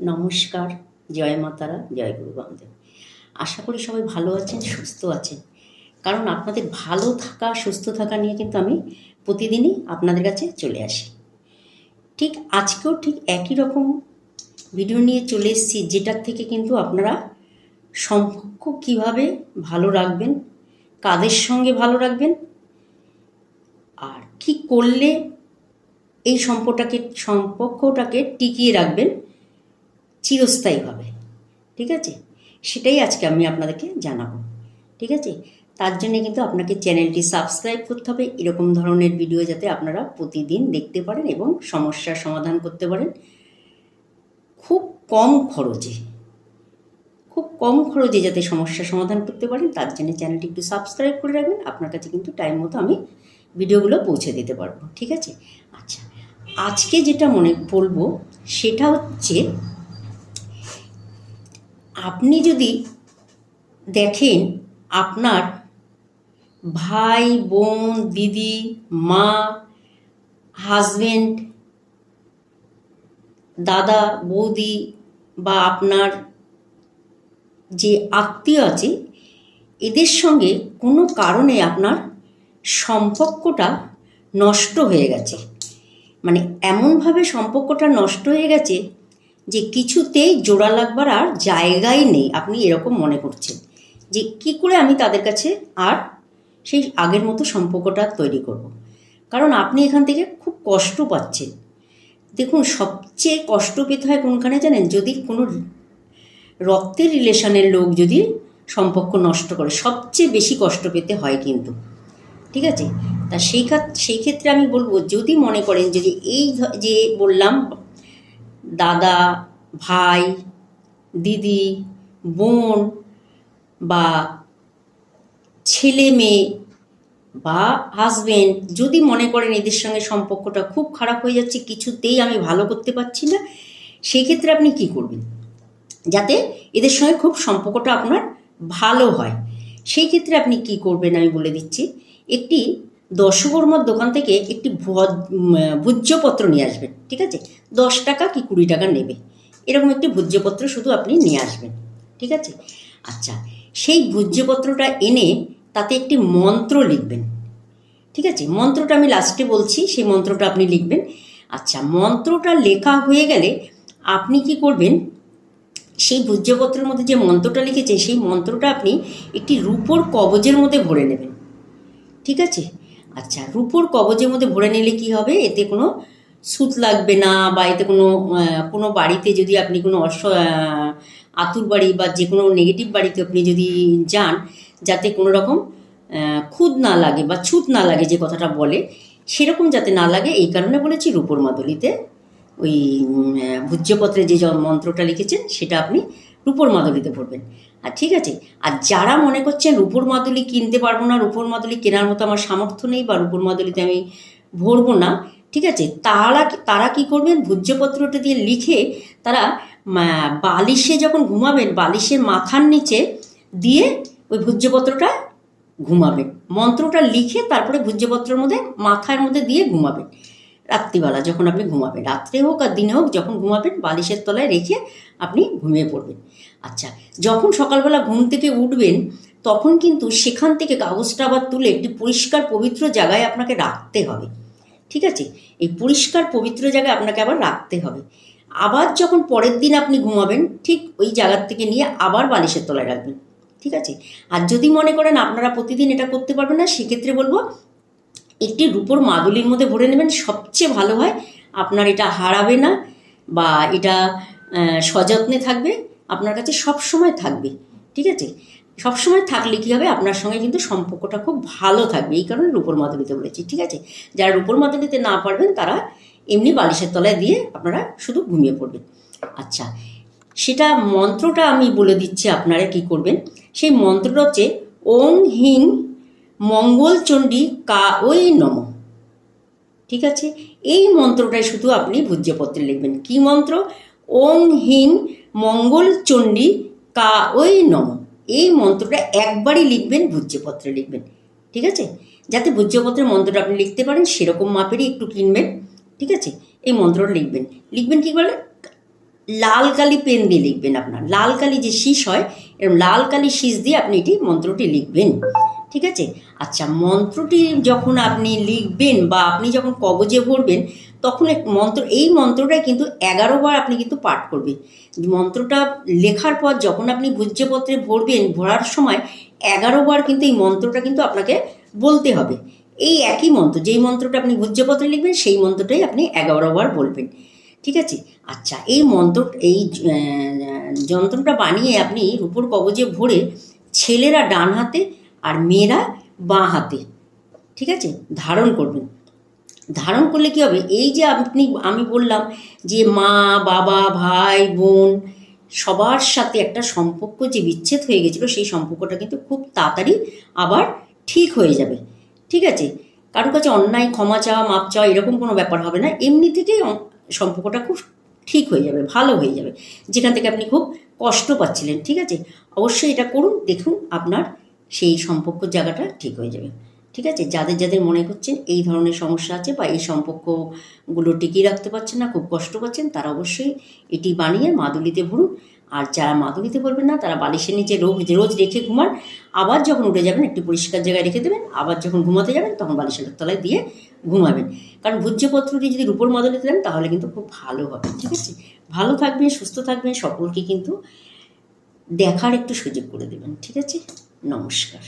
নমস্কার, জয় মাতারা জয় গুরু বামদেব। আশা করি সবাই ভালো আছেন, সুস্থ আছেন। কারণ আপনাদের ভালো থাকা, সুস্থ থাকা নিয়ে কিন্তু আমি প্রতিদিনই আপনাদের কাছে চলে আসি। ঠিক আজকেও ঠিক একই রকম ভিডিও নিয়ে চলে এসেছি, যেটার থেকে কিন্তু আপনারা সম্পর্ক কীভাবে ভালো রাখবেন, কাদের সঙ্গে ভালো রাখবেন, আর কি করলে এই সম্পর্কটাকে সম্পর্কটাকে টিকিয়ে রাখবেন চিরস্থায়ীভাবে ঠিক আছে? সেটাই আজকে আমি আপনাদেরকে জানাব। ঠিক আছে? তার জন্য কিন্তু আপনাকে চ্যানেলটি সাবস্ক্রাইব করতে হবে। এরকম ধরনের ভিডিও যাতে আপনারা প্রতিদিন দেখতে পারেন এবং সমস্যার সমাধান করতে পারেন। খুব কম খরচে, খুব কম খরচে যাতে সমস্যার সমাধান করতে পারেন, তার জন্য চ্যানেলটি একটু সাবস্ক্রাইব করে রাখবেন। আপনার কাছে কিন্তু টাইম মতো আমি ভিডিওগুলো পৌঁছে দিতে পারব। ঠিক আছে? আচ্ছা আজকে যেটা মনে বলব, সেটা হচ্ছে আপনি যদি দেখেন আপনার ভাই, বোন, দিদি, মা হাজবেন্ড দাদা, বৌদি বা আপনার যে আত্মীয় আছে, এদের সঙ্গে কোনো কারণে আপনার সম্পর্কটা নষ্ট হয়ে গেছে। মানে এমনভাবে সম্পর্কটা নষ্ট হয়ে গেছে যে কিছুতেই জোড়া লাগবার আর জায়গাই নেই। আপনি এরকম মনে করছেন। যে কি করে আমি তাদের কাছে আর সেই আগের মতো সম্পর্কটা তৈরি করব। কারণ আপনি এখান থেকে খুব কষ্ট পাচ্ছেন। দেখুন, সবচেয়ে কষ্ট পেতে হয় কোনখানে জানেন? যদি কোনো রক্তের রিলেশনের লোক যদি সম্পর্ক নষ্ট করে, সবচেয়ে বেশি কষ্ট পেতে হয় কিন্তু। ঠিক আছে? তা সেই সেই ক্ষেত্রে আমি বলব, যদি মনে করেন, যদি এই যে বললাম দাদা, ভাই, দিদি, বোন বা ছেলে মেয়ে বা হাজবেন্ড যদি মনে করেন এদের সঙ্গে সম্পর্কটা খুব খারাপ হয়ে যাচ্ছে, কিছুতেই আমি ভালো করতে পারছি না সেই ক্ষেত্রে আপনি কি করবেন? যাতে এদের সঙ্গে খুব সম্পর্কটা আপনার ভালো হয়। সেই ক্ষেত্রে আপনি কি করবেন আমি বলে দিচ্ছি, একটি দশকর্মার দোকান থেকে একটি ভোজ্যপত্র নিয়ে আসবেন, ঠিক আছে? দশ টাকা কি কুড়ি টাকা নেবে? এরকম একটি ভোজ্যপত্র শুধু আপনি নিয়ে আসবেন, ঠিক আছে? আচ্ছা সেই ভোজ্যপত্রটা এনে তাতে একটি মন্ত্র লিখবেন, ঠিক আছে? মন্ত্রটা আমি লাস্টে বলছি, সেই মন্ত্রটা আপনি লিখবেন। আচ্ছা মন্ত্রটা লেখা হয়ে গেলে আপনি কি করবেন? সেই ভোজ্যপত্রের মধ্যে যে মন্ত্রটা লিখেছে সেই মন্ত্রটা আপনি একটি রূপোর কবজের মধ্যে ভরে নেবেন, ঠিক আছে? আচ্ছা রূপোর কবজের মধ্যে ভরে নিলে কি হবে? এতে কোনো সুত লাগবে না বা এতে কোনো কোনো বাড়িতে যদি আপনি কোনো অস আতুর বাড়ি বা যে কোনো নেগেটিভ বাড়িতে আপনি যদি যান, যাতে কোনো রকম খুদ না লাগে বা ছুত না লাগে যে কথাটা বলে, সেরকম যাতে না লাগে, এই কারণে বলেছি রূপোর মাদলিতে ওই ভূজ্যপত্রে যে মন্ত্রটা লিখেছেন, সেটা আপনি রূপোর মাদলিতে পড়বেন আর ঠিক আছে, আর যারা মনে করছেন রূপোর মাদুলি কিনতে পারব না, রূপোর মাদুলি কেনার মতো আমার সামর্থ্য নেই বা রূপোর মাদুলিতে আমি ভরবো না, ঠিক আছে, তারা তারা কি করবেন? ভূজ্যপত্রটা দিয়ে লিখে তারা বালিশে যখন ঘুমাবেন, বালিশের মাথার নিচে দিয়ে ওই ভূজ্যপত্রটা ঘুমাবেন। মন্ত্রটা লিখে তারপরে ভূজ্যপত্রের মধ্যে, মাথার মধ্যে দিয়ে ঘুমাবেন। রাত্রিবেলা যখন আপনি ঘুমাবেন, রাত্রে হোক আর দিনে হোক যখন ঘুমাবেন, বালিশের তলায় রেখে আপনি ঘুমিয়ে পড়বেন। আচ্ছা যখন সকালবেলা ঘুম থেকে উঠবেন, তখন কিন্তু সেখান থেকে কাগজটা আবার তুলে একটি পরিষ্কার পবিত্র জায়গায় আপনাকে রাখতে হবে। ঠিক আছে? এই পরিষ্কার পবিত্র জায়গায় আপনাকে আবার রাখতে হবে। আবার যখন পরের দিন আপনি ঘুমাবেন, ঠিক ওই জায়গার থেকে নিয়ে আবার বালিশের তলায় রাখবেন। ঠিক আছে? আর যদি মনে করেন আপনারা প্রতিদিন এটা করতে পারবেন না, সেক্ষেত্রে বলব একটি রূপোর মাদুলির মধ্যে ভরে নেবেন, সবচেয়ে ভালো হয় আপনার এটা হারাবে না বা এটা সযত্নে থাকবে, আপনার কাছে সব সময় থাকবে, ঠিক আছে? সবসময় থাকলে কী হবে? আপনার সঙ্গে কিন্তু সম্পর্কটা খুব ভালো থাকবে, এই কারণে রূপর মাদুলিতে বলেছি ঠিক আছে? যারা রূপর মাদুলিতে না পারবেন, তারা এমনি বালিশের তলায় দিয়ে আপনারা শুধু ঘুমিয়ে পড়বেন। আচ্ছা সেটা মন্ত্রটা আমি বলে দিচ্ছি আপনারা কি করবেন? সেই মন্ত্রটা হচ্ছে, ওং হিং মঙ্গলচণ্ডী কা ওই নম। ঠিক আছে? এই মন্ত্রটাই শুধু আপনি ভূজ্যপত্রে লিখবেন। কি মন্ত্র? ওং হিং মঙ্গলচণ্ডী কা ওই নম। এই মন্ত্রটা একবারই লিখবেন, ভূজ্যপত্রে লিখবেন। ঠিক আছে? যাতে ভূজ্যপত্রের মন্ত্রটা আপনি লিখতে পারেন, সেরকম মাপেরই একটু কিনবেন। ঠিক আছে? এই মন্ত্রটা লিখবেন। লিখবেন কী বলে? লাল কালি পেন দিয়ে লিখবেন আপনার। লাল কালি যে শীষ হয় এরকম লাল কালি শীষ দিয়ে আপনি এটি মন্ত্রটি লিখবেন। ঠিক আছে? আচ্ছা মন্ত্রটি যখন আপনি লিখবেন বা আপনি যখন কবজে ভরবেন, তখন এক মন্ত্র, এই মন্ত্রটা কিন্তু এগারো বার আপনি কিন্তু পাঠ করবেন। মন্ত্রটা লেখার পর যখন আপনি ভূজ্যপত্রে ভরবেন, ভরার সময় এগারো বার কিন্তু এই মন্ত্রটা কিন্তু আপনাকে বলতে হবে। এই একই মন্ত্র, যেই মন্ত্রটা আপনি ভূজ্যপত্রে লিখবেন, সেই মন্ত্রটাই আপনি এগারো বার বলবেন। ঠিক আছে? আচ্ছা এই মন্ত্র, এই যন্ত্রটা বানিয়ে আপনি রূপোর কবজে ভরে ছেলেরা ডান হাতে আর মেয়েরা বাঁ হাতে, ঠিক আছে? ধারণ করবেন। ধারণ করলে কি হবে? এই যে আপনি, আমি বললাম যে মা, বাবা, ভাই, বোন, সবার সাথে একটা সম্পর্ক যে বিচ্ছেদ হয়ে গেছিল, সেই সম্পর্কটা কিন্তু খুব তাড়াতাড়ি আবার ঠিক হয়ে যাবে। ঠিক আছে? কারোর কাছে অন্যায়, ক্ষমা চাওয়া, মাপ চাওয়া এরকম কোনো ব্যাপার হবে না। এমনি থেকেই সম্পর্কটা খুব ঠিক হয়ে যাবে, ভালো হয়ে যাবে। যেখান থেকে আপনি খুব কষ্ট পাচ্ছিলেন, ঠিক আছে? অবশ্যই এটা করুন, দেখুন আপনার সেই সম্পর্ক জায়গাটা ঠিক হয়ে যাবে। ঠিক আছে? যাদের যাদের মনে করছেন এই ধরনের সমস্যা আছে বা এই সম্পর্কগুলো টিকিয়ে রাখতে পারছেন না, খুব কষ্ট পাচ্ছেন তারা অবশ্যই এটি বানিয়ে মাদুলিতে ভরুন। আর যারা মাদুলিতে ভরবেন না, তারা বালিশের নিচে রোজ রোজ রেখে ঘুমান। আবার যখন উঠে যাবেন, একটু পরিষ্কার জায়গায় রেখে দেবেন। আবার যখন ঘুমাতে যাবেন, তখন বালিশের তলায় দিয়ে ঘুমাবেন। কারণ ভূজ্যপত্রটি যদি রূপোর মাদুলিতে দেন, তাহলে কিন্তু খুব ভালো হবে। ঠিক আছে? ভালো থাকবেন, সুস্থ থাকবেন, সকলকে কিন্তু দেখার একটু সুযোগ করে দেবেন। ঠিক আছে? নমস্কার।